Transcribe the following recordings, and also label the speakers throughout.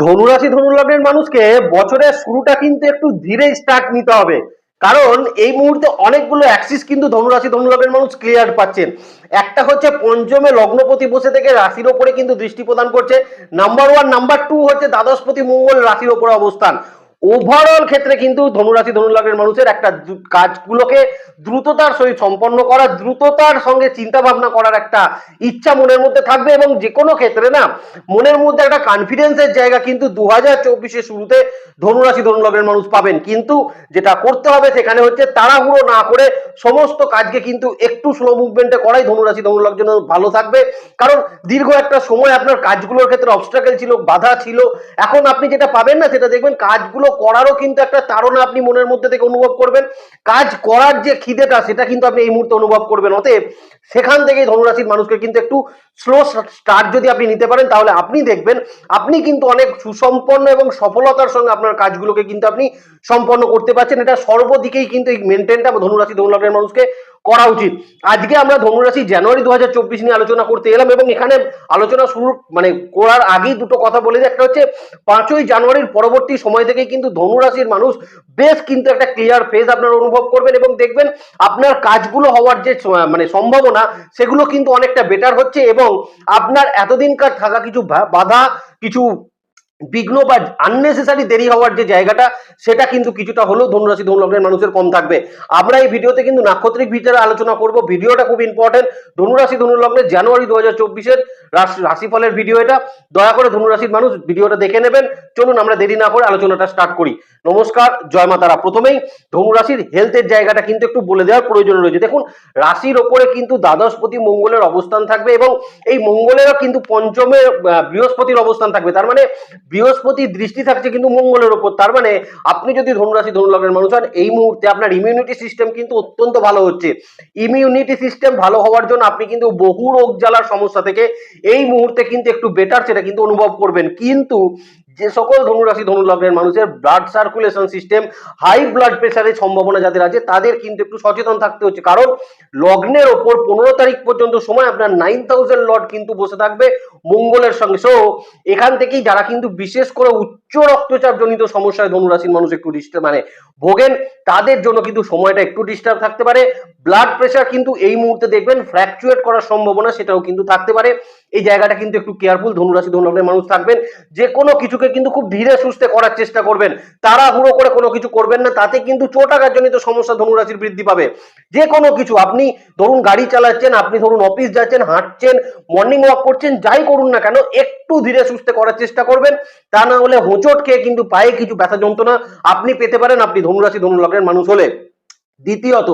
Speaker 1: ধনুরাশি ধনুলগ্নের মানুষকে বছরের শুরুটা কিন্তু একটু ধীরে স্টার্ট নিতে হবে। কারণ এই মুহূর্তে অনেকগুলো অ্যাক্সিস কিন্তু ধনুরাশি ধনুলগ্নের মানুষ ক্লিয়ার পাচ্ছেন। একটা হচ্ছে পঞ্চমে লগ্নপতি বসে থেকে রাশির ওপরে কিন্তু দৃষ্টি প্রদান করছে। নাম্বার ওয়ান নাম্বার টু হচ্ছে দ্বাদশপতি মঙ্গল রাশির ওপরে অবস্থান। ওভারঅল ক্ষেত্রে কিন্তু ধনুরাশি, ধনুলগ্নের মানুষের একটা কাজগুলোকে দ্রুততার সহিত সম্পন্ন করা, দ্রুততার সঙ্গে চিন্তা ভাবনা করার একটা ইচ্ছা মনের মধ্যে থাকবে এবং যে কোনো ক্ষেত্রে না, মনের মধ্যে একটা কনফিডেন্সের জায়গা কিন্তু দু হাজার চব্বিশের শুরুতে ধনুরাশি, ধনুলগ্নের মানুষ পাবেন। কিন্তু যেটা করতে হবে সেখানে হচ্ছে তাড়াহুড়ো না করে সমস্ত কাজকে কিন্তু একটু স্লো মুভমেন্টে করাই ধনুরাশি ধনুলগ্নের জন্য ভালো থাকবে। কারণ দীর্ঘ একটা সময় আপনার কাজগুলোর ক্ষেত্রে অবস্ট্রাকেল ছিল, বাধা ছিল। এখন আপনি যেটা পাবেন না সেটা দেখবেন কাজগুলো করারও কিন্তু একটা তাড়না আপনি মনের মধ্যে থেকে অনুভব করবেন। কাজ করার যে খিদেটা, সেটা কিন্তু আপনি এই মুহূর্তে অনুভব করবেন। অতএব সেখান থেকেই ধনুরাশির মানুষকে কিন্তু একটু স্লো স্টার্ট যদি আপনি নিতে পারেন, তাহলে আপনি দেখবেন আপনি কিন্তু অনেক সুসম্পন্ন এবং সফলতার সঙ্গে আপনার কাজগুলোকে কিন্তু আপনি সম্পন্ন করতে পারছেন। এটা সর্বদিকেই কিন্তু এই মেনটেনটা ধনুরাশি, ধনুলগ্নের মানুষকে করা উচিত। আজকে আমরা ধনুরাশি জানুয়ারি দু হাজার চব্বিশ নিয়ে আলোচনা করতে এলাম এবং এখানে আলোচনা শুরু মানে করার আগেই দুটো কথা বলে যে একটা হচ্ছে, পাঁচই জানুয়ারির পরবর্তী সময় থেকে কিন্তু ধনুরাশির মানুষ বেশ কিন্তু একটা ক্লিয়ার ফেজ আপনারা অনুভব করবেন এবং দেখবেন আপনার কাজগুলো হওয়ার যে মানে সম্ভাবনা, সেগুলো কিন্তু অনেকটা বেটার হচ্ছে এবং আপনার এতদিনকার থাকা কিছু বাধা, কিছু বিঘ্ন বা আননেসেসারি দেরি হওয়ার যে জায়গাটা সেটা কিন্তু কিছুটা হলেও ধনুরাশি ধনুলগ্নের মানুষের কম থাকবে। আমরা এই ভিডিওতে কিন্তু নাক্ষত্রিক বিচারে আলোচনা করব। ভিডিওটা খুব ইম্পর্টেন্ট ধনুরাশি ধনুলগ্নের জানুয়ারি দু হাজার চব্বিশের রাশিফলের ভিডিও এটা। দয়া করে ধনুরাশির মানুষ ভিডিওটা দেখে নেবেন। চলুন আমরা দেরি না করে আলোচনাটা স্টার্ট করি। নমস্কার জয় মাতারা প্রথমেই ধনুরাশির হেলথের জায়গাটা কিন্তু একটু বলে দেওয়ার প্রয়োজন রয়েছে। দেখুন রাশির ওপরে কিন্তু দ্বাদশপতি মঙ্গলের অবস্থান থাকবে এবং এই মঙ্গলেরও কিন্তু পঞ্চমে আহ, বৃহস্পতির অবস্থান থাকবে। তার মানে বৃহস্পতির দৃষ্টি থাকছে কিন্তু মঙ্গলের ওপর তার মানে আপনি যদি ধনুরাশি, ধনুলগ্নের মানুষ হন, এই মুহূর্তে আপনার ইমিউনিটি সিস্টেম কিন্তু অত্যন্ত ভালো হচ্ছে। ইমিউনিটি সিস্টেম ভালো হওয়ার জন্য আপনি কিন্তু বহু রোগ জ্বালার সমস্যা থেকে এই মুহূর্তে কিন্তু একটু বেটার সেটা কিন্তু অনুভব করবেন। কিন্তু যে সকল ধনুরাশি, ধনুলগ্নের মানুষের blood circulation system high blood প্রেশারের সম্ভাবনা যাদের আছে, তাদের কিন্তু একটু সচেতন থাকতে হচ্ছে। কারণ লগ্নের ওপর পনেরো তারিখ পর্যন্ত সময় আপনার নাইন থাউজেন্ড লট কিন্তু বসে থাকবে। মঙ্গলের সঙ্গে। সো এখান থেকেই যারা কিন্তু বিশেষ করে উচ্চ রক্তচাপ জনিত সমস্যায় ধনুরাশির মানুষ একটু ডিস্টার্ব মানে ভোগেন, তাদের জন্য কিন্তু সময়টা একটু ডিস্টার্ব থাকতে পারে। ব্লাড প্রেশার কিন্তু এই মুহূর্তে দেখবেন ফ্র্যাকচুয়েট করার সম্ভাবনা সেটাও কিন্তু থাকতে পারে। এই জায়গাটা কিন্তু একটু কেয়ারফুল ধনুরাশি ধনুলগ্নের মানুষ থাকবেন। যে কোনো কিছুকে কিন্তু খুব ধীরে সুস্থে করার চেষ্টা করবেন। তাড়াহুড়ো করে কোনো কিছু করবেন না, তাতে কিন্তু চোটাঘাতজনিত সমস্যা ধনুরাশির বৃদ্ধি পাবে। যে কোনো কিছু, আপনি ধরুন গাড়ি চালাচ্ছেন, আপনি ধরুন অফিস যাচ্ছেন, হাঁটছেন মর্নিং ওয়াক করছেন, যাই করুন না কেন, একটু ধীরে সুস্থে করার চেষ্টা করবেন। তা না হলে হোঁচট খেয়ে কিন্তু পায়ে কিছু ব্যথা যন্ত্রণা আপনি পেতে পারেন। আপনি ধনুরাশি, ধনুলগ্নের মানুষ হলে। দ্বিতীয়ত,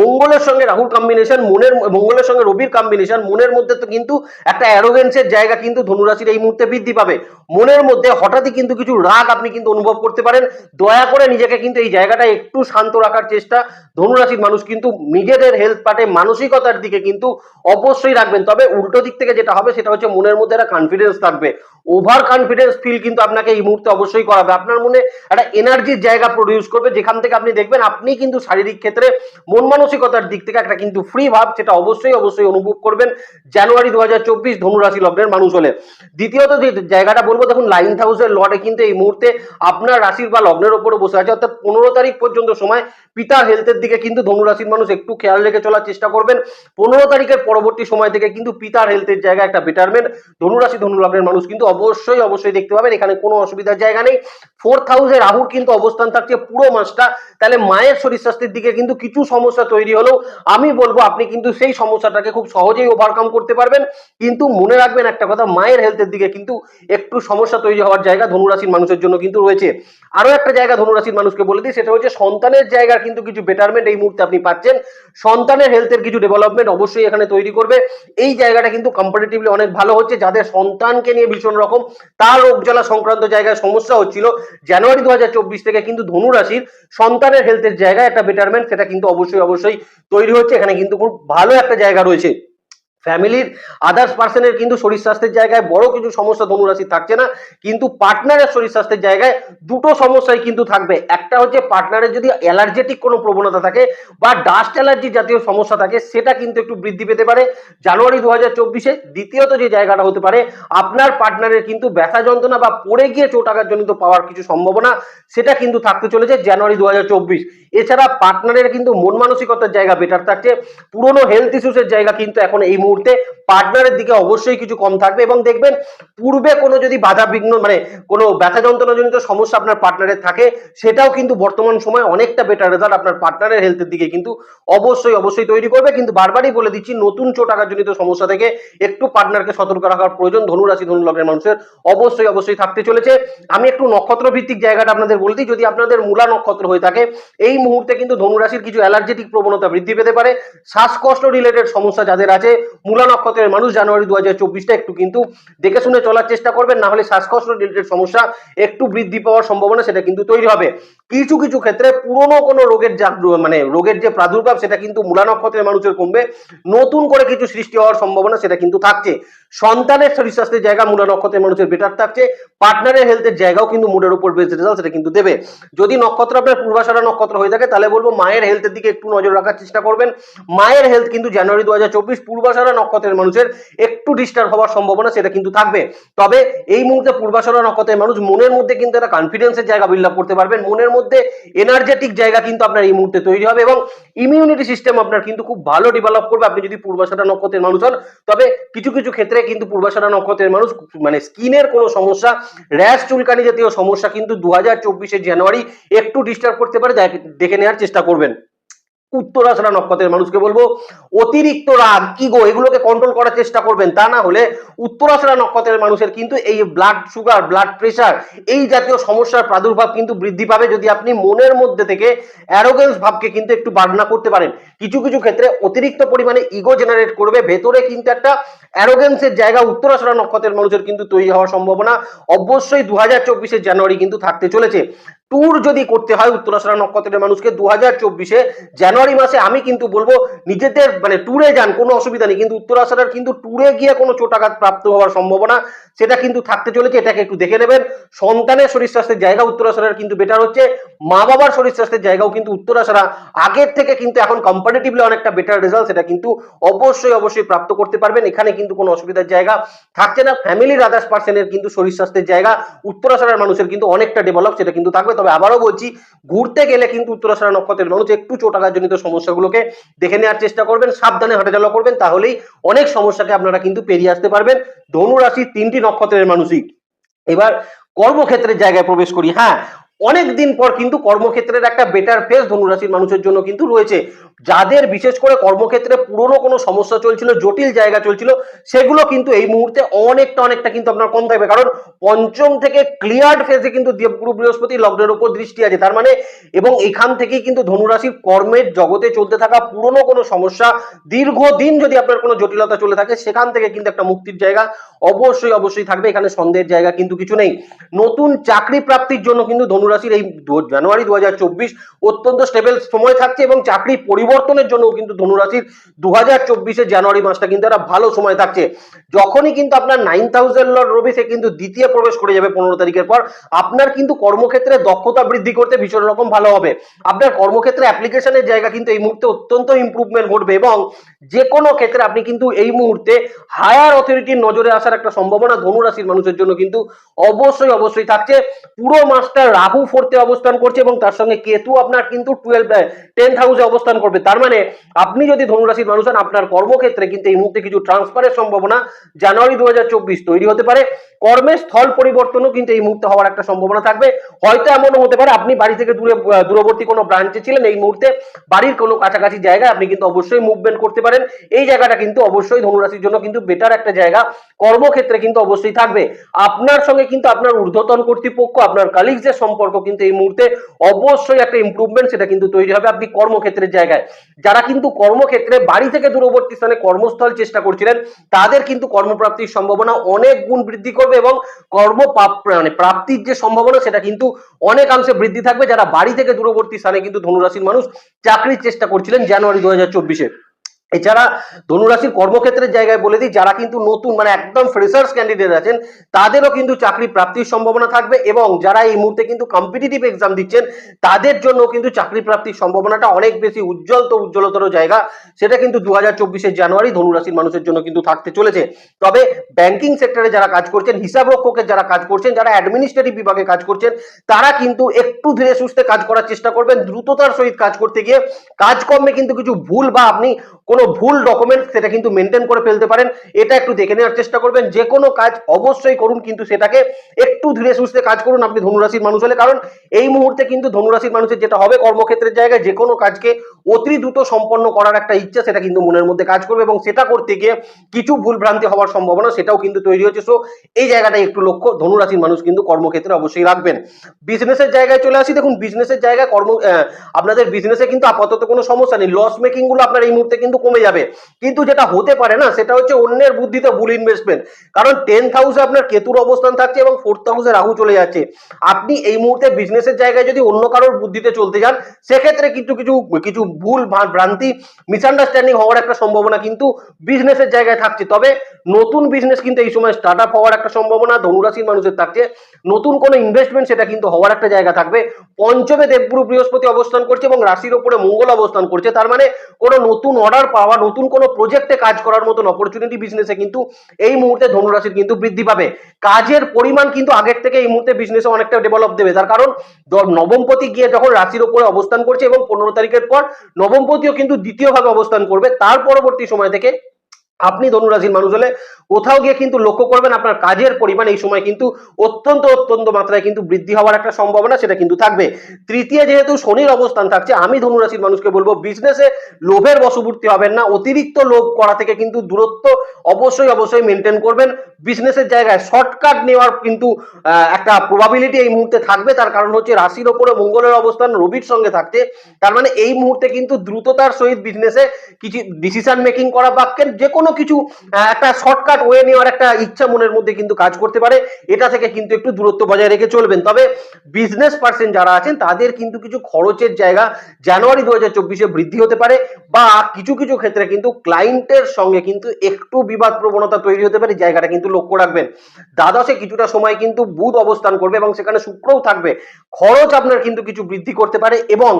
Speaker 1: মঙ্গলের সঙ্গে রাহুল কম্বিনেশন মনের, মঙ্গলের সঙ্গে রবির কম্বিনেশন মনের মধ্যে তো কিন্তু একটা অ্যারোগেন্সের জায়গা কিন্তু ধনুরাশির এই মুহূর্তে বৃদ্ধি পাবে। মনের মধ্যে হঠাৎই কিন্তু কিছু রাগ আপনি কিন্তু অনুভব করতে পারেন। দয়া করে নিজেকে কিন্তু এই জায়গাটা একটু শান্ত রাখার চেষ্টা। ধনুরাশির মানুষ কিন্তু নিজেদের হেলথ পার্টে মানসিকতার দিকে কিন্তু অবশ্যই রাখবেন। তবে উল্টো দিক থেকে যেটা হবে, সেটা হচ্ছে মনের মধ্যে একটা কনফিডেন্স থাকবে। ওভার কনফিডেন্স ফিল কিন্তু আপনাকে এই মুহূর্তে অবশ্যই করাবে। আপনার মনে একটা এনার্জির জায়গা প্রডিউস করবে। যেখান থেকে আপনি দেখবেন, আপনি কিন্তু শারীরিক ক্ষেত্রে মন মানসিকতার দিক থেকে একটা কিন্তু ফ্রি ভাব সেটা অবশ্যই অবশ্যই অনুভব করবেন জানুয়ারি দু হাজার চব্বিশ ধনুরাশি লগ্নের মানুষ হলে। দ্বিতীয়ত যে জায়গাটা বলব, দেখুন লাইন হাউসের লটে কিন্তু এই মুহূর্তে আপনার রাশির বা লগ্নের ওপরে বসে আছে। অর্থাৎ পনেরো তারিখ পর্যন্ত সময় পিতার হেলথের দিকে কিন্তু ধনুরাশির মানুষ একটু খেয়াল রেখে চলার চেষ্টা করবেন। পনেরো তারিখের পরবর্তী সময় থেকে কিন্তু পিতার হেলথের জায়গায় একটা বেটারমেন্ট ধনুরাশি ধনুলগ্নের মানুষ কিন্তু অবশ্যই অবশ্যই দেখতে পাবেন। এখানে কোনো অসুবিধার জায়গা নেই। ফোর্থ হাউসে রাহুর কিন্তু অবস্থান থাকছে পুরো মাসটা। তাহলে মায়ের শরীর স্বাস্থ্যের দিকে কিন্তু কিছু সমস্যা তৈরি হলেও আমি বলব আপনি কিন্তু সেই সমস্যাটাকে খুব সহজেই ওভারকাম করতে পারবেন। কিন্তু মনে রাখবেন একটা কথা, মায়ের হেলথের দিকে কিন্তু একটু সমস্যা তৈরি হওয়ার জায়গা ধনুরাশির মানুষের জন্য কিন্তু রয়েছে। আরও একটা জায়গা ধনুরাশির মানুষকে বলে দিই, সেটা হচ্ছে সন্তানের জায়গার কিন্তু কিছু বেটারমেন্ট এই মুহূর্তে আপনি পাচ্ছেন। সন্তানের হেলথের কিছু ডেভেলপমেন্ট অবশ্যই এখানে তৈরি করবে। এই জায়গাটা কিন্তু কম্পারেটিভলি অনেক ভালো হচ্ছে। যাদের সন্তানকে নিয়ে ভীষণ রকম তার রোগ জ্বালা সংক্রান্ত জায়গায় সমস্যা হচ্ছিল। জানুয়ারি দু হাজার চব্বিশ থেকে কিন্তু ধনুরাশির সন্তানের হেলথের জায়গায় একটা বেটারমেন্ট সেটা কিন্তু অবশ্যই অবশ্যই তৈরি হচ্ছে। এখানে কিন্তু খুব ভালো একটা জায়গা রয়েছে। ফ্যামিলির আদার্স পার্সনের কিন্তু শরীর স্বাস্থ্যের জায়গায় বড় কিছু সমস্যা ধনুরাশি থাকছে না। কিন্তু পার্টনারের শরীর স্বাস্থ্যের জায়গায় দুটো সমস্যাই কিন্তু থাকবে। একটা হচ্ছে পার্টনারের যদি অ্যালার্জেটিক কোনো প্রবণতা থাকে বা ডাস্ট অ্যালার্জি জাতীয় সমস্যা থাকে, সেটা কিন্তু একটু বৃদ্ধি পেতে পারে। জানুয়ারি দু হাজার চব্বিশে দ্বিতীয়ত যে জায়গাটা হতে পারে, আপনার পার্টনারের কিন্তু ব্যথা যন্ত্রণা বা পড়ে গিয়ে চোট আঘাতজনিত পাওয়ার কিছু সম্ভাবনা, সেটা কিন্তু থাকতে চলেছে জানুয়ারি দু হাজার চব্বিশ। এছাড়া পার্টনারের কিন্তু মন মানসিকতার জায়গা বেটার থাকছে। পুরনো হেলথ ইস্যুসের জায়গা কিন্তু এখন এই মুহূর্তে পার্টনারের দিকে অবশ্যই কিছু কম থাকবে এবং দেখবেন পূর্বে কোনো যদি বাধা বিঘ্ন মানে কোনো ব্যথা যন্ত্রণাজনিত সমস্যা আপনার পার্টনারের থাকে, সেটাও কিন্তু বর্তমান সময় অনেকটা বেটার রেজাল্ট আপনার পার্টনারের হেলথের দিকে কিন্তু অবশ্যই অবশ্যই তৈরি করবে। কিন্তু বারবারই বলে দিচ্ছি, নতুন চোট আঘাতজনিত সমস্যা থেকে একটু পার্টনারকে সতর্ক রাখার প্রয়োজন। ধনুরাশি ধনু লগ্নের মানুষের অবশ্যই অবশ্যই থাকতে চলেছে। আমি একটু নক্ষত্র ভিত্তিক জায়গাটা আপনাদের বলে দিই। যদি আপনাদের মূলা নক্ষত্র হয়ে থাকে, এই মুহূর্তে কিন্তু ধনুরাশির কিছু অ্যালার্জেটিক প্রবণতা বৃদ্ধি পেতে পারে। শ্বাসকষ্ট রিলেটেড সমস্যা যাদের আছে, মূলা নক্ষত্রের মানুষ জানুয়ারি দু হাজার চব্বিশটা একটু কিন্তু দেখে শুনে চলার চেষ্টা করবেন, না হলে শ্বাসকষ্ট রিলেটেড সমস্যা একটু বৃদ্ধি পাওয়ার সম্ভাবনা সেটা কিন্তু তৈরি হবে। কিছু কিছু ক্ষেত্রে পুরনো কোনো রোগের মানে রোগের যে প্রাদুর্ভাব, সেটা কিন্তু মূলা নক্ষত্রের মানুষের কমবে। নতুন করে কিছু সৃষ্টি হওয়ার সম্ভাবনা, সেটা কিন্তু থাকছে। সন্তানের শরীর স্বাস্থ্যের জায়গা মূলা নক্ষত্রের মানুষের বেটার থাকছে। পার্টনারের হেলথের জায়গাও কিন্তু মুডের উপর বেশ রেজাল্ট সেটা কিন্তু দেবে। যদি নক্ষত্র আপনার পূর্বাশারা নক্ষত্র হয়ে থাকে, তাহলে বলব মায়ের হেলথের দিকে একটু নজর রাখার চেষ্টা করবেন। মায়ের হেলথ কিন্তু জানুয়ারি দু হাজার চব্বিশ পূর্বাশারা নক্ষত্রের মানুষের একটু ডিস্টার্ব হওয়ার সম্ভাবনা, সেটা কিন্তু থাকবে। তবে এই মুহূর্তে পূর্বাশারা নক্ষত্রের মানুষ মনের মধ্যে কিন্তু একটা কনফিডেন্সের জায়গা বিল্ড করতে পারবেন। মনের মধ্যে এনার্জেটিক জায়গা কিন্তু আপনার এই মুহূর্তে তৈরি হবে এবং ইমিউনিটি সিস্টেম আপনার কিন্তু খুব ভালো ডেভেলপ করবে। আপনি যদি পূর্বাশাটা নক্ষত্রের মানুষ হন, তবে কিছু কিছু ক্ষেত্রে কিন্তু পূর্বাশাটা নক্ষত্রের মানুষ মানে স্কিনের কোনো সমস্যা র্যাশ চুলকানি জাতীয় সমস্যা কিন্তু দু হাজার জানুয়ারি একটু ডিস্টার্ব করতে পারে, দেখে নেওয়ার চেষ্টা করবেন। উত্তরাশারা নক্ষত্রের মানুষকে বলব, অতিরিক্ত রাগ ইগো এগুলোকে কন্ট্রোল করার চেষ্টা করবেন। তা না হলে উত্তরাশারা নক্ষত্রের মানুষের কিন্তু এই ব্লাড সুগার ব্লাড প্রেশার এই জাতীয় সমস্যার প্রাদুর্ভাব কিন্তু বৃদ্ধি পাবে যদি আপনি মনের মধ্যে থেকে অ্যারোগেন্স ভাবকে কিন্তু একটু বাড়না করতে পারেন। কিছু কিছু ক্ষেত্রে অতিরিক্ত পরিমাণে ইগো জেনারেট করবে। ভেতরে কিন্তু একটা অ্যারোগেন্সের জায়গা উত্তরাশারা নক্ষত্রের মানুষের কিন্তু তৈরি হওয়ার সম্ভাবনা অবশ্যই দু হাজার জানুয়ারি কিন্তু থাকতে চলেছে। ট্যুর যদি করতে হয় উত্তরাশারা নক্ষত্রের মানুষকে দু হাজার চব্বিশে জানুয়ারি মাসে আমি কিন্তু বলব নিজেদের মানে ট্যুরে যান, কোনো অসুবিধা নেই। কিন্তু উত্তরাশারার কিন্তু ট্যুরে গিয়ে কোনো চোটাঘাত প্রাপ্ত হওয়ার সম্ভাবনা, সেটা কিন্তু থাকতে চলেছে, এটাকে একটু দেখে নেবেন। সন্তানের শরীর স্বাস্থ্যের জায়গা উত্তরাশারার কিন্তু বেটার হচ্ছে। মা বাবার শরীর স্বাস্থ্যের জায়গাও কিন্তু উত্তরাশারা আগের থেকে কিন্তু এখন কম্পারেটিভলি অনেকটা বেটার রেজাল্ট সেটা কিন্তু অবশ্যই অবশ্যই প্রাপ্ত করতে পারবেন। এখানে কিন্তু কোনো অসুবিধার জায়গা থাকছে না। ফ্যামিলির আদার্স পার্সনের কিন্তু শরীর স্বাস্থ্যের জায়গা উত্তরাশারার মানুষের কিন্তু অনেকটা ডেভেলপ সেটা কিন্তু থাকবে। তবে আবারও বলছি, ঘুরতে গেলে কিন্তু উত্তরাশারা নক্ষত্রের মানুষ একটু চোটাঘাতজনিত সমস্যাগুলোকে দেখে নেওয়ার চেষ্টা করবেন, সাবধানে হাঁটাচলা করবেন, তাহলেই অনেক সমস্যাকে আপনারা কিন্তু পেরিয়ে আসতে পারবেন। ধনু রাশি তিনটি নক্ষত্রের মানুষই। এবার কর্মক্ষেত্রের জায়গায় প্রবেশ করি। হ্যাঁ অনেকদিন পর কিন্তু কর্মক্ষেত্রের একটা বেটার ফেস ধনুরাশির মানুষের জন্য কিন্তু রয়েছে। যাদের বিশেষ করে কর্মক্ষেত্রে পুরনো কোনো সমস্যা চলছিল, জটিল জায়গা চলছিল, সেগুলো কিন্তু এই মুহূর্তে অনেকটা অনেকটা কিন্তু আপনার কম থাকবে। কারণ পঞ্চম থেকে ক্লিয়ার্ড ফেজে কিন্তু দেবগুরু বৃহস্পতি লগ্নের উপর দৃষ্টি আছে। তার মানে এবং এখান থেকেই কিন্তু ধনুরাশির কর্মের জগতে চলতে থাকা পুরনো কোনো সমস্যা, দীর্ঘদিন যদি আপনার কোনো জটিলতা চলে থাকে, সেখান থেকে কিন্তু একটা মুক্তির জায়গা অবশ্যই অবশ্যই থাকবে। এখানে সন্দেহের জায়গা কিন্তু কিছু নেই। নতুন চাকরি প্রাপ্তির জন্য কিন্তু ধনুরাশির এই জানুয়ারি দু হাজার চব্বিশ অত্যন্ত স্টেবল সময় থাকছে এবং চাকরি পরিবর্তনের জন্য কিন্তু ধনুরাশির দু হাজার চব্বিশের জানুয়ারি মাসটা কিন্তু একটা ভালো সময় থাকছে। যখনই কিন্তু আপনার নাইন থাউজেন্ড লর্ড রবি, সে কিন্তু দ্বিতীয় প্রবেশ করে যাবে পনেরো তারিখের পর। আপনার কিন্তু কর্মক্ষেত্রে দক্ষতা বৃদ্ধি করতে ভীষণ রকম ভালো হবে। আপনার কর্মক্ষেত্রে অ্যাপ্লিকেশনের জায়গা কিন্তু এই মুহূর্তে অত্যন্ত ইমপ্রুভমেন্ট ঘটবে এবং যে কোনো ক্ষেত্রে আপনি কিন্তু এই মুহূর্তে হায়ার অথরিটির নজরে আসার একটা সম্ভাবনা ধনুরাশির মানুষের জন্য কিন্তু অবশ্যই অবশ্যই থাকছে। পুরো মাসটা রাহু ফোর্থে অবস্থান করছে এবং তার সঙ্গে কেতু আপনার কিন্তু টুয়েলভ টেন্থ হাউসে অবস্থান করবে। তার মানে আপনি যদি ধনুরাশির মানুষ হন, আপনার কর্মক্ষেত্রে কিন্তু এই মুহূর্তে কিছু ট্রান্সফারের সম্ভাবনা জানুয়ারি দু তৈরি হতে পারে। কর্মের স্থল পরিবর্তনও কিন্তু এই মুহূর্তে হওয়ার একটা সম্ভাবনা থাকবে। হয়তো এমনও হতে পারে, আপনি বাড়ি থেকে দূরে দূরবর্তী কোনো ব্রাঞ্চে ছিলেন, এই মুহূর্তে বাড়ির কোনো কাছাকাছি জায়গায় আপনি কিন্তু অবশ্যই মুভমেন্ট করতে পারেন। এই জায়গাটা কিন্তু অবশ্যই ধনুরাশির জন্য কিন্তু বেটার একটা জায়গা। কর্মক্ষেত্রে কিন্তু অবশ্যই থাকবে। আপনার সঙ্গে কিন্তু আপনার ঊর্ধ্বতন কর্তৃপক্ষ, আপনার কালিগসের সম্পর্ক কিন্তু এই মুহূর্তে অবশ্যই একটা ইমপ্রুভমেন্ট সেটা কিন্তু তৈরি হবে। আপনি কর্মক্ষেত্রের জায়গায় যারা কিন্তু কর্মক্ষেত্রে বাড়ি থেকে দূরবর্তী স্থানে কর্মস্থল চেষ্টা করছিলেন, তাদের কিন্তু কর্মপ্রাপ্তির সম্ভাবনা অনেক গুণ বৃদ্ধি করবে এবং কর্ম মানে প্রাপ্তির যে সম্ভাবনা, সেটা কিন্তু অনেকাংশে বৃদ্ধি থাকবে। যারা বাড়ি থেকে দূরবর্তী স্থানে কিন্তু ধনুরাশির মানুষ চাকরির চেষ্টা করছিলেন জানুয়ারি দু হাজার চব্বিশে। এছাড়া ধনুরাশির কর্মক্ষেত্রের জায়গায় বলে দিই, যারা কিন্তু নতুন মানে একদম ফ্রেশার্স ক্যান্ডিডেট আছেন, তাদেরও কিন্তু চাকরি প্রাপ্তির সম্ভাবনা থাকবে এবং যারা এই মুহূর্তে কিন্তু কম্পিটিটিভ এক্সাম দিচ্ছেন, তাদের জন্য কিন্তু চাকরি প্রাপ্তির সম্ভাবনাটা অনেক বেশি উজ্জ্বল তো উজ্জ্বলতর জায়গা। সেটা কিন্তু দু হাজার চব্বিশের জানুয়ারি ধনুরাশির মানুষের জন্য কিন্তু থাকতে চলেছে। তবে ব্যাংকিং সেক্টরে যারা কাজ করছেন, হিসাব রক্ষকের যারা কাজ করছেন, যারা অ্যাডমিনিস্ট্রেটিভ বিভাগে কাজ করছেন, তারা কিন্তু একটু ধীরে সুস্থে কাজ করার চেষ্টা করবেন, দ্রুততার সহিত কাজ করতে গিয়ে কাজকর্মে কিন্তু কিছু ভুল বা আপনি কোনো ভুল ডকুমেন্ট সেটা কিন্তু মেনটেন করে ফেলতে পারেন। এটা একটু দেখে নেওয়ার চেষ্টা করবেন। যে কোনো কাজ অবশ্যই করুন, কিন্তু সেটাকে একটু ধীরে সুস্থে কাজ করুন আপনি ধনুরাশির মানুষ হলে। কারণ এই মুহূর্তে কিন্তু ধনুরাশির মানুষের যেটা হবে কর্মক্ষেত্রের জায়গায় যে কোনো কাজকে অতি দ্রুত সম্পন্ন করার একটা ইচ্ছা সেটা কিন্তু মনের মধ্যে কাজ করবে এবং সেটা করতে গিয়ে কিছু ভুলভ্রান্তি হওয়ার সম্ভাবনা সেটাও কিন্তু তৈরি হচ্ছে। সো এই জায়গাটাই একটু লক্ষ্য। ধনুরাশির মানুষ কিন্তু কর্মক্ষেত্রে অবশ্যই রাখবেন। বিজনেসের জায়গায় চলে আসি। দেখুন বিজনেসের জায়গায় কর্ম আপনাদের বিজনেসে কিন্তু আপাতত কোনো সমস্যা নেই। লস মেকিংগুলো আপনার এই মুহূর্তে কিন্তু কমে যাবে। কিন্তু যেটা হতে পারে না, সেটা হচ্ছে অন্যের বুদ্ধিতে ভুল ইনভেস্টমেন্ট কারণ টেন্থ হাউসে আপনার কেতুর অবস্থান থাকছে এবং ফোর্থ হাউসে রাহু চলে যাচ্ছে। আপনি এই মুহূর্তে বিজনেসের জায়গায় যদি অন্য কারোর বুদ্ধিতে চলতে যান, সেক্ষেত্রে কিন্তু কিছু কিছু ভুল ভ্রান্তি মিসআন্ডারস্ট্যান্ডিং হওয়ার একটা সম্ভাবনা কিন্তু বিজনেসের জায়গায় থাকছে। তবে নতুন বিজনেস কিন্তু এই সময় স্টার্ট আপ হওয়ার একটা সম্ভাবনা, ধনুরাশির মানুষের থাকছে। নতুন কোনো ইনভেস্টমেন্ট সেটা কিন্তু হওয়ার একটা জায়গা থাকবে। পঞ্চমে দেবগুরু বৃহস্পতি অবস্থান করছে এবং রাশির ওপরে মঙ্গল অবস্থান করছে। তার মানে কোনো নতুন অর্ডার পাওয়া, নতুন কোনো প্রজেক্টে কাজ করার মতন অপরচুনিটি বিজনেসে কিন্তু এই মুহূর্তে ধনুরাশির কিন্তু বৃদ্ধি পাবে। কাজের পরিমাণ কিন্তু আগের থেকে এই মুহূর্তে বিজনেসে অনেকটা ডেভেলপ দেবে। তার কারণ নবমপতি গিয়ে যখন রাশির ওপরে অবস্থান করছে এবং পনেরো তারিখের পর নবমপতিও কিন্তু দ্বিতীয়ভাবে অবস্থান করবে। তার পরবর্তী সময় থেকে আপনি ধনুরাশির মানুষ হলে কোথাও গিয়ে কিন্তু লক্ষ্য করবেন আপনার কাজের পরিমাণ এই সময় কিন্তু অত্যন্ত অত্যন্ত মাত্রায় কিন্তু বৃদ্ধি হওয়ার একটা সম্ভাবনা সেটা কিন্তু থাকবে। তৃতীয় যেহেতু শনির অবস্থান থাকছে, আমি ধনুরাশির মানুষকে বলব বিজনেসে লোভের বশবর্তী হবেন না, অতিরিক্ত লোভ করা থেকে কিন্তু দূরত্ব অবশ্যই অবশ্যই মেনটেন করবেন। বিজনেসের জায়গায় শর্টকাট নেওয়ার কিন্তু একটা প্রবাবিলিটি এই মুহূর্তে থাকবে। তার কারণ হচ্ছে রাশির ওপরে মঙ্গলের অবস্থান রবির সঙ্গে থাকছে। তার মানে এই মুহূর্তে কিন্তু দ্রুততার সহিত বিজনেসে কিছু ডিসিশন মেকিং করা বাক্যের যে কোনো কিছু একটা শর্টকাট ওয়ে নেওয়ার একটা ইচ্ছা মনের মধ্যে কিন্তু কাজ করতে পারে। এটা থেকে কিন্তু একটু দূরত্ব বজায় রেখে চলবেন। তবে বিজনেস পার্সন যারা আছেন, তাদের কিন্তু কিছু খরচের জায়গা জানুয়ারি দু হাজার বৃদ্ধি হতে পারে বা কিছু কিছু ক্ষেত্রে কিন্তু ক্লায়েন্টের সঙ্গে কিন্তু একটু বিবাদ প্রবণতা তৈরি হতে পারে, জায়গাটা কিন্তু লক্ষ্য রাখবেন। দ্বাদশে কিছুটা সময় কিন্তু বুধ অবস্থান করবে এবং সেখানে শুক্রও থাকবে। খরচ আপনার কিন্তু কিছু বৃদ্ধি করতে পারে এবং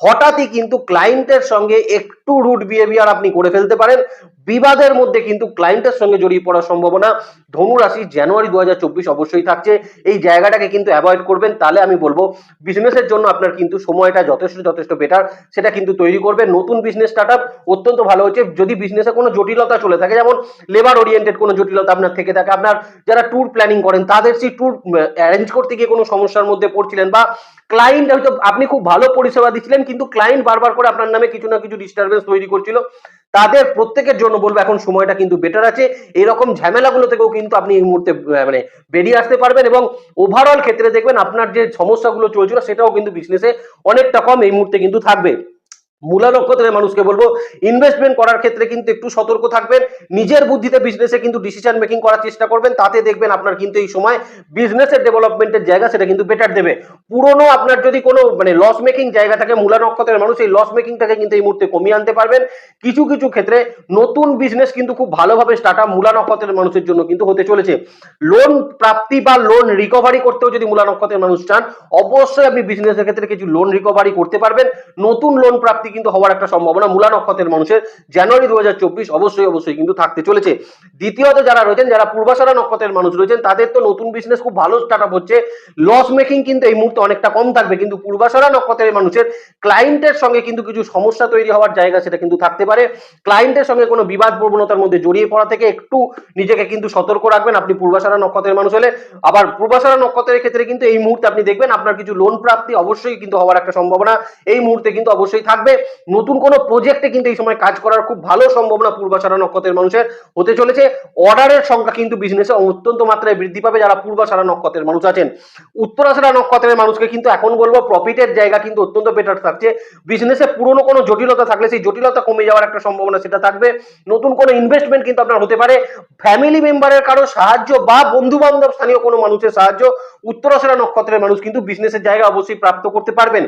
Speaker 1: হঠাৎই কিন্তু ক্লায়েন্টের সঙ্গে একটু রুট বিহেভিয়ার আপনি করে ফেলতে পারেন। বিবাদের মধ্যে কিন্তু ক্লায়েন্টের সঙ্গে জড়িয়ে পড়ার সম্ভাবনা ধনুরাশি জানুয়ারি দু হাজার চব্বিশ অবশ্যই থাকছে। এই জায়গাটাকে কিন্তু অ্যাভয়েড করবেন, তাহলে আমি বলব বিজনেসের জন্য আপনার কিন্তু সময়টা যথেষ্ট যথেষ্ট বেটার সেটা কিন্তু তৈরি করবে নতুন বিজনেস স্টার্ট অত্যন্ত ভালো হচ্ছে। যদি বিজনেসে কোনো জটিলতা চলে থাকে, যেমন লেবার ওরিয়েন্টেড কোনো জটিলতা আপনার থেকে থাকে, আপনার যারা ট্যুর প্ল্যানিং করেন, তাদের সেই ট্যুর অ্যারেঞ্জ করতে গিয়ে কোনো সমস্যার মধ্যে পড়ছিলেন বা ক্লায়েন্ট হয়তো আপনি খুব ভালো পরিষেবা দিচ্ছিলেন, কিন্তু ক্লায়েন্ট বারবার করে আপনার নামে কিছু না কিছু ডিস্টারবেন্স তৈরি করছিল। তাদের প্রত্যেকের জন্য বলব, এখন সময়টা কিন্তু বেটার আছে। এরকম ঝামেলাগুলো থেকেও কিন্তু আপনি এই মুহূর্তে মানে বেরিয়ে আসতে পারবেন এবং ওভারঅল ক্ষেত্রে দেখবেন আপনার যে সমস্যাগুলো চলছিল, সেটাও কিন্তু বিজনেসে অনেকটা কম এই মুহূর্তে কিন্তু থাকবে। মূলা নক্ষত্রের মানুষকে বলব ইনভেস্টমেন্ট করার ক্ষেত্রে কিন্তু একটু সতর্ক থাকবেন। নিজের বুদ্ধিতে বিজনেসে কিন্তু ডিসিশন মেকিং করার চেষ্টা করবেন, তাতে দেখবেন আপনার কিন্তু এই সময় বিজনেসের ডেভেলপমেন্টের জায়গা সেটা কিন্তু বেটার দেবে। পুরনো আপনার যদি কোনো মানে লস মেকিং জায়গা থাকে মূলা নক্ষত্রের মানুষ এই লস মেকিংটাকে কিন্তু এই মুহূর্তে কমিয়ে আনতে পারবেন। কিছু কিছু ক্ষেত্রে নতুন বিজনেস কিন্তু খুব ভালোভাবে স্টার্ট আপ মূলা নক্ষত্রের মানুষের জন্য কিন্তু হতে চলেছে। লোন প্রাপ্তি বা লোন রিকভারি করতেও যদি মূলা নক্ষত্রের মানুষ চান, অবশ্যই আপনি বিজনেসের ক্ষেত্রে কিছু লোন রিকভারি করতে পারবেন। নতুন লোন প্রাপ্তি কিন্তু হওয়ার একটা সম্ভাবনা মূলা নক্ষত্রের মানুষের জানুয়ারি দু হাজার চব্বিশ অবশ্যই অবশ্যই কিন্তু থাকতে চলেছে। দ্বিতীয়ত যারা রয়েছেন, যারা পূর্বাশারা নক্ষত্রের মানুষ রয়েছেন, তাদের তো নতুন বিজনেস খুব ভালো স্টার্ট আপ হচ্ছে। লস মেকিং কিন্তু এই মুহূর্তে অনেকটা কম থাকবে, কিন্তু পূর্বাশারা নক্ষত্রের মানুষের ক্লায়েন্টের সঙ্গে কিন্তু কিছু সমস্যা তৈরি হওয়ার জায়গা সেটা কিন্তু থাকতে পারে। ক্লায়েন্টের সঙ্গে কোনো বিবাদ প্রবণতার মধ্যে জড়িয়ে পড়া থেকে একটু নিজেকে কিন্তু সতর্ক রাখবেন আপনি পূর্বাশারা নক্ষত্রের মানুষ হলে। আবার পূর্বাশারা নক্ষত্রের ক্ষেত্রে কিন্তু এই মুহূর্তে আপনি দেখবেন আপনার কিছু লোন প্রাপ্তি অবশ্যই কিন্তু হওয়ার একটা সম্ভাবনা এই মুহূর্তে কিন্তু অবশ্যই থাকবে। নতুন কোনো প্রজেক্টে কিন্তু এই সময় কাজ করার খুব ভালো সম্ভাবনা পূর্বাশারা নক্ষত্রের মানুষের হতে চলেছে। অর্ডারের সংখ্যা কিন্তু বিজনেসে অত্যন্ত মাত্রায় বৃদ্ধি পাবে যারা পূর্বাশারা নক্ষত্রের মানুষ আছেন। উত্তরাশারা নক্ষত্রের মানুষকে কিন্তু এখন বলব প্রফিটের জায়গা কিন্তু অত্যন্ত বেটার থাকছে। বিজনেসে পুরনো কোনো জটিলতা থাকলে সেই জটিলতা কমে যাওয়ার একটা সম্ভাবনা সেটা থাকবে। নতুন কোনো ইনভেস্টমেন্ট কিন্তু আপনার হতে পারে। ফ্যামিলি মেম্বারের কারও সাহায্য বা বন্ধু বান্ধব স্থানীয় কোনো মানুষের সাহায্য উত্তরাশারা নক্ষত্রের মানুষ কিন্তু বিজনেসের জায়গা অবশ্যই প্রাপ্ত করতে পারবেন।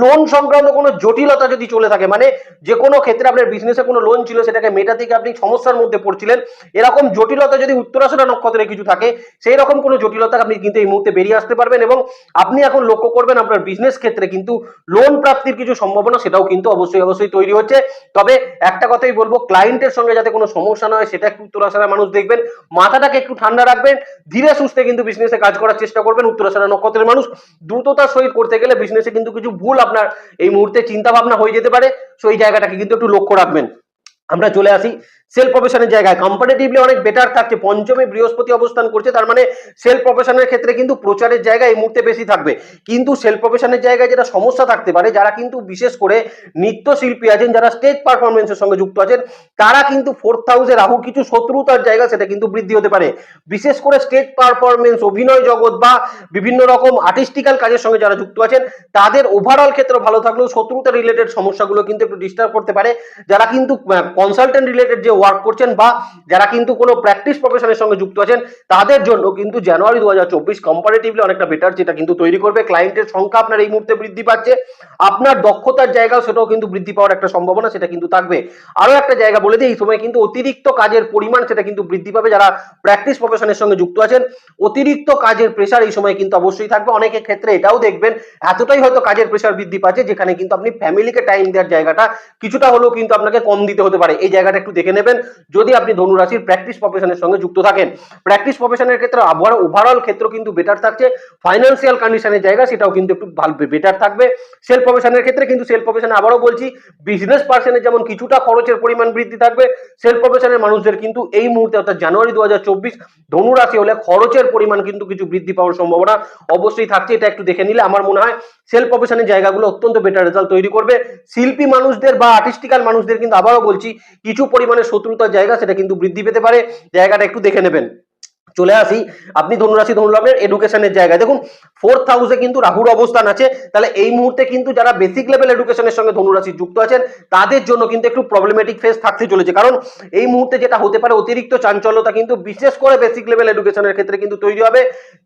Speaker 1: লোন সংক্রান্ত কোনো জটিলতা যদি চলে থাকে। মানে যে কোনো ক্ষেত্রে আপনার বিজনেসে কোনো লোন ছিল, সেটাকে মেটা থেকে আপনি সমস্যার মধ্যে পড়ছিলেন। এরকম জটিলতা যদি উত্তরাশরা নক্ষত্রে কিছু থাকে, সেই রকম কোনো জটিলতা আপনি কিন্তু এই মুহূর্তে বেরিয়ে আসতে পারবেন এবং আপনি এখন লক্ষ্য করবেন আপনার বিজনেস ক্ষেত্রে কিন্তু লোন প্রাপ্তির কিছু সম্ভাবনা, সেটাও কিন্তু অবশ্যই অবশ্যই তৈরি হচ্ছে। তবে একটা কথাই বলব ক্লায়েন্টের সঙ্গে যাতে কোনো সমস্যা না হয়, সেটা একটু উত্তরাশারা মানুষ দেখবেন। মাথাটাকে একটু ঠান্ডা রাখবেন, ধীরে সুস্থে কিন্তু বিজনেসে কাজ করার চেষ্টা করবেন উত্তরাশারা নক্ষত্রের মানুষ। দ্রুততার সহিত করতে গেলে বিজনেসে কিন্তু কিছু ভুল আপনার এই মুহূর্তে চিন্তা ভাবনা হয়ে পারে। সো এই জায়গাটাকে কিন্তু একটু লক্ষ্য রাখবেন। আমরা চলে আসি সেল প্রফেশনের জায়গায়। কম্পারেটিভলি অনেক বেটার থাকছে। পঞ্চমে বৃহস্পতি অবস্থান করছে, তার মানে সেল প্রফেশনের ক্ষেত্রে কিন্তু প্রচারের জায়গা এই মুহূর্তে বেশি থাকবে। কিন্তু সেল প্রফেশনের জায়গায় যেটা সমস্যা থাকতে পারে, যারা কিন্তু বিশেষ করে নৃত্যশিল্পী আছেন, যারা স্টেজ পারফরমেন্সের সঙ্গে যুক্ত আছেন, তারা কিন্তু ফোর্থ হাউসে রাহুর কিছু শত্রুতার জায়গা সেটা কিন্তু বৃদ্ধি হতে পারে। বিশেষ করে স্টেজ পারফরমেন্স অভিনয় জগৎ বা বিভিন্ন রকম আর্টিস্টিক্যাল কাজের সঙ্গে যারা যুক্ত আছেন, তাদের ওভারঅল ক্ষেত্রে ভালো থাকলেও শত্রুতা রিলেটেড সমস্যাগুলো কিন্তু একটু ডিস্টার্ব করতে পারে। যারা কিন্তু কনসালটেন্ট রিলেটেড যে ওয়ার্ক করছেন বা যারা কিন্তু কোনো প্র্যাকটিস প্রফেশনের সঙ্গে যুক্ত আছেন, তাদের জন্য কিন্তু জানুয়ারি দু হাজার চব্বিশ কম্পারেটিভলি অনেকটা বেটার যেটা কিন্তু তৈরি করবে। ক্লায়েন্টের সংখ্যা আপনার এই মুহূর্তে বৃদ্ধি পাচ্ছে। আপনার দক্ষতার জায়গাও সেটাও কিন্তু বৃদ্ধি পাওয়ার একটা সম্ভাবনা সেটা কিন্তু থাকবে। আরও একটা জায়গা বলে দিই, এই সময় কিন্তু অতিরিক্ত কাজের পরিমাণ সেটা কিন্তু বৃদ্ধি পাবে যারা প্র্যাকটিস প্রফেশনের সঙ্গে যুক্ত আছেন। অতিরিক্ত কাজের প্রেশার এই সময় কিন্তু অবশ্যই থাকবে। অনেকের ক্ষেত্রে এটাও দেখবেন, এতটাই হয়তো কাজের প্রেশার বৃদ্ধি পাচ্ছে যেখানে কিন্তু আপনি ফ্যামিলিকে টাইম দেওয়ার জায়গাটা কিছুটা হলেও কিন্তু আপনাকে কম দিতে হতে পারে। এই জায়গাটা একটু দেখে নেবেন। যদি আপনি ধনুরাশির প্র্যাকটিস প্রফেশনের সঙ্গে যুক্ত থাকেন। প্র্যাকটিস প্রফেশনের ক্ষেত্রে আবার ওভারঅল ক্ষেত্র কিন্তু বেটার থাকছে। ফাইন্যান্সিয়াল কন্ডিশনের জায়গা সেটাও কিন্তু একটু ভালো বেটার থাকবে। সেল প্রফেশনের ক্ষেত্রে কিন্তু সেল প্রফেশনে আবারও বলছি বিজনেস পার্সনের যেমন কিছুটা খরচের পরিমাণ বৃদ্ধি থাকবে সেল প্রফেশনের মানুষদের কিন্তু এই মুহূর্তে অর্থাৎ জানুয়ারি দু হাজার চব্বিশ ধনুরাশি হলে খরচের পরিমাণ কিন্তু কিছু বৃদ্ধি পাওয়ার সম্ভাবনা অবশ্যই থাকছে, এটা একটু দেখে নিলে আমার মনে হয়। সেল প্রফেশনের জায়গাগুলো অত্যন্ত বেটার রেজাল্ট তৈরি করবে। শিল্পী মানুষদের বা আর্টিস্টিক্যাল মানুষদের কিন্তু আবারও বলছি, কিছু পরিমাণে শত্রুতার জায়গা সেটা কিন্তু বৃদ্ধি পেতে পারে। জায়গাটা একটু দেখে নেবেন। চলে আসি। আপনি ধনুরাশি, ধনুলগ্নের এডুকেশনের জায়গায়। দেখুন ফোর্থ হাউসে কিন্তু রাহুর অবস্থান আছে। তাহলে এই মুহূর্তে কিন্তু যারা বেসিক লেভেল এডুকেশনের সঙ্গে ধনুরাশি যুক্ত আছেন, তাদের জন্য কিন্তু একটু প্রবলেমেটিক ফেস থাকতে চলেছে। কারণ এই মুহূর্তে যেটা হতে পারে, অতিরিক্ত চাঞ্চল্যতা কিন্তু বিশেষ করে বেসিক লেভেল এডুকেশনের ক্ষেত্রে কিন্তু তৈরি হবে।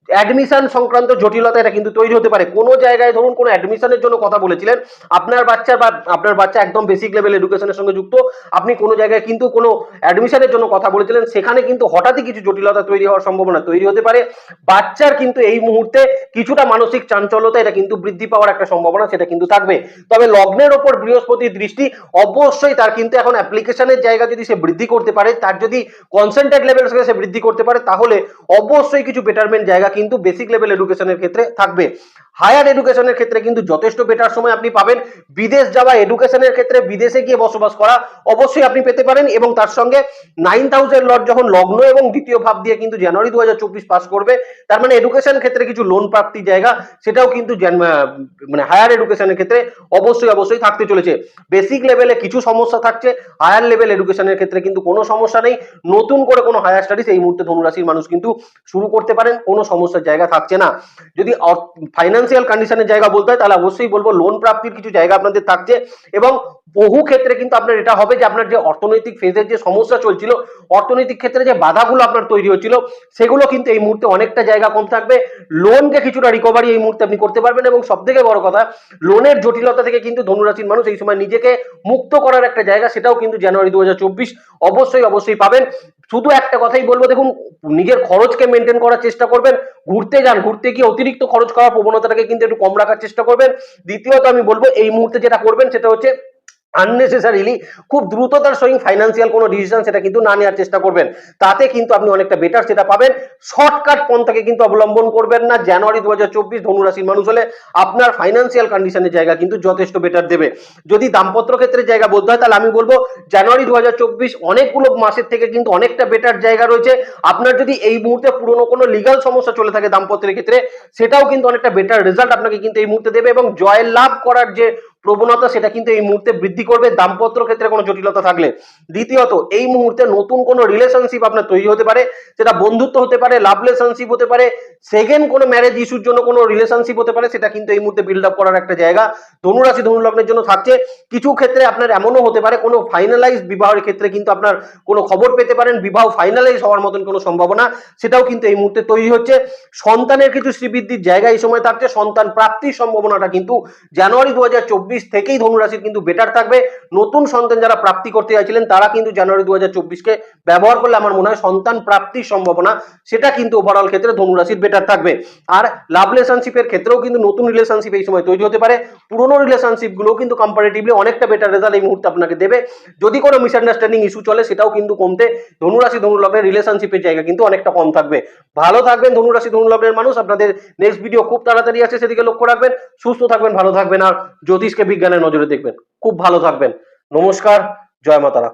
Speaker 1: অ্যাডমিশন সংক্রান্ত জটিলতা এটা কিন্তু তৈরি হতে পারে। কোনো জায়গায় ধরুন, কোনো অ্যাডমিশনের জন্য কথা বলেছিলেন, আপনার বাচ্চা বা আপনার বাচ্চা একদম বেসিক লেভেল এডুকেশনের সঙ্গে যুক্ত। আপনি কোনো জায়গায় কিন্তু কোনো অ্যাডমিশনের জন্য কথা বলেছিলেন, সেখানে কিন্তু হঠাৎই কিছু জটিলতা তৈরি হওয়ার সম্ভাবনা তৈরি হতে পারে। বাচ্চার কিন্তু এই মুহূর্তে কিছুটা মানসিক চাঞ্চল্যতা এটা কিন্তু বৃদ্ধি পাওয়ার একটা সম্ভাবনা সেটা কিন্তু থাকবে। তবে লগ্নের ওপর বৃহস্পতির দৃষ্টি অবশ্যই তার কিন্তু এখন অ্যাপ্লিকেশনের জায়গা যদি সে বৃদ্ধি করতে পারে, তার যদি কনসেন্ট্রেট লেভেল সে বৃদ্ধি করতে পারে, তাহলে অবশ্যই কিছু বেটারমেন্ট জায়গা কিন্তু বেসিক লেভেল এডুকেশনের ক্ষেত্রে থাকবে। হায়ার এডুকেশনের ক্ষেত্রে কিন্তু যথেষ্ট বেটার সময় আপনি পাবেন। বিদেশ যাওয়া এডুকেশনের ক্ষেত্রে বিদেশে গিয়ে বসবাস করা অবশ্যই আপনি পেতে পারেন এবং তার সঙ্গে নাইন থাউজেন্ড লট যখন লগ্ন এবং দ্বিতীয় ভাব দিয়ে কিন্তু জানুয়ারি দু পাস করবে। তার মানে এডুকেশন ক্ষেত্রে কিছু লোন প্রাপ্তির জায়গা, সেটাও কিন্তু মানে হায়ার এডুকেশনের ক্ষেত্রে অবশ্যই অবশ্যই থাকতে চলেছে। বেসিক লেভেলে কিছু সমস্যা থাকছে হায়ার লেভেল এডুকেশনের ক্ষেত্রে কিন্তু কোনো সমস্যা নেই। নতুন করে কোনো হায়ার স্টাডিজ এই মুহূর্তে ধনুরাশির মানুষ কিন্তু শুরু করতে পারেন, কোনো সমস্যার জায়গা থাকছে না। যদি ফাইন্যান্সিয়াল কন্ডিশনের জায়গা বলতে হয়, তাহলে অবশ্যই বলব লোন প্রাপ্তির কিছু জায়গা আপনাদের থাকছে এবং বহু ক্ষেত্রে কিন্তু আপনার এটা হবে যে আপনার যে অর্থনৈতিক ফেজের যে সমস্যা চলছিল, অর্থনৈতিক ক্ষেত্রে যে বাধাগুলো আপনার তৈরি হচ্ছিল সেগুলো কিন্তু এই মুহূর্তে অনেকটা জায়গা কম থাকবে। লোনকে কিছুটা রিকভারি এই মুহূর্তে আপনি করতে পারবেন এবং সব থেকে বড় কথা লোনের জটিলতা থেকে কিন্তু ধনুরাশির মানুষ এই সময় নিজেকে মুক্ত করার একটা জায়গা সেটাও কিন্তু জানুয়ারি দু হাজার চব্বিশ অবশ্যই অবশ্যই পাবেন। শুধু একটা কথাই বলব, দেখুন, নিজের খরচকে মেনটেন করার চেষ্টা করবেন, ঘুরতে যান, ঘুরতে গিয়ে অতিরিক্ত খরচ করার প্রবণতাটাকে কিন্তু একটু কম রাখার চেষ্টা করবেন। দ্বিতীয়ত আমি বলব, এই মুহূর্তে যেটা করবেন সেটা হচ্ছে আননেসেসারিলি খুব দ্রুততার সঙ্গে ফাইন্যান্সিয়াল কোনো ডিসিশন সেটা কিন্তু না নেওয়ার চেষ্টা করবেন। তাতে কিন্তু আপনি অনেকটা বেটার সেটা পাবেন। শর্টকাট পন্থাকে কিন্তু অবলম্বন করবেন না। জানুয়ারি দু হাজার চব্বিশ ধনুরাশির মানুষ হলে আপনার ফাইন্যান্সিয়াল কন্ডিশনের জায়গা কিন্তু যথেষ্ট বেটার দেবে। যদি দাম্পত্য ক্ষেত্রে জায়গা বলতে হয়, তাহলে আমি বলব জানুয়ারি দু হাজার চব্বিশ অনেকগুলো মাসের থেকে কিন্তু অনেকটা বেটার জায়গা রয়েছে। আপনার যদি এই মুহূর্তে পুরনো কোনো লিগাল সমস্যা চলে থাকে দাম্পত্যের ক্ষেত্রে, সেটাও কিন্তু অনেকটা বেটার রেজাল্ট আপনাকে কিন্তু এই মুহূর্তে দেবে এবং জয় লাভ করার যে প্রবণতা সেটা কিন্তু এই মুহূর্তে বৃদ্ধি করবে। দাম্পত্য ক্ষেত্রে কোনো জটিলতা থাকলে। দ্বিতীয়ত, এই মুহূর্তে নতুন কোনো রিলেশনশিপ আপনার তৈরি হতে পারে, সেটা বন্ধুত্ব হতে পারে লাভ রিলেশনশিপ হতে পারে সেকেন্ড কোনো ম্যারেজ ইস্যুর জন্য কোনো রিলেশনশিপ হতে পারে, সেটা কিন্তু এই মুহূর্তে বিল্ড আপ করার একটা জায়গা। ধনুরাশি ধনুলগ্নের জন্য থাকছে। কিছু ক্ষেত্রে আপনার এমনও হতে পারে, কোনো ফাইনালাইজ বিবাহের ক্ষেত্রে কিন্তু আপনার কোনো খবর পেতে পারেন, বিবাহ ফাইনালাইজ হওয়ার মতন কোনো সম্ভাবনা, সেটাও কিন্তু এই মুহূর্তে তৈরি হচ্ছে। সন্তানের কিছু শ্রীবৃদ্ধির জায়গা এই সময় থাকছে, সন্তান প্রাপ্তির সম্ভাবনাটা কিন্তু জানুয়ারি দু হাজার চব্বিশ চব্বিশ থেকেই ধনুরাশির কিন্তু বেটার থাকবে। নতুন সন্তান যারা প্রাপ্তি করতে চাইছিলেন তারা কিন্তু জানুয়ারি দু হাজার চব্বিশকে ব্যবহার করলে আমার মনে হয় সন্তান প্রাপ্তির সম্ভাবনা, সেটা কিন্তু ওভারঅল ক্ষেত্রে ধনুরাশির বেটার থাকবে। আর লাভ রিলেশনশিপের ক্ষেত্রেও কিন্তু নতুন রিলেশনশিপ এই সময় তৈরি হতে পারে। পুরোনো রিলেশনশিপগুলো কিন্তু কম্পারেটিভলি অনেকটা বেটার রেজাল্ট এই মুহূর্তে আপনাকে দেবে। যদি কোনো মিসআন্ডারস্ট্যান্ডিং ইস্যু চলে, সেটাও কিন্তু কমতে ধনুরাশি ধনুলগ্নের রিলেশনশিপের জায়গা কিন্তু অনেকটা কম থাকবে। ভালো থাকবেন ধনুরাশি ধনুলগ্নের মানুষ। আপনাদের নেক্সট ভিডিও খুব তাড়াতাড়ি আছে সেদিকে লক্ষ্য রাখবেন। সুস্থ থাকবেন, ভালো থাকবেন। আর জ্যোতিষকে বিজ্ঞানের নজরে দেখবেন। খুব ভালো থাকবেন। নমস্কার জয় মাতারা।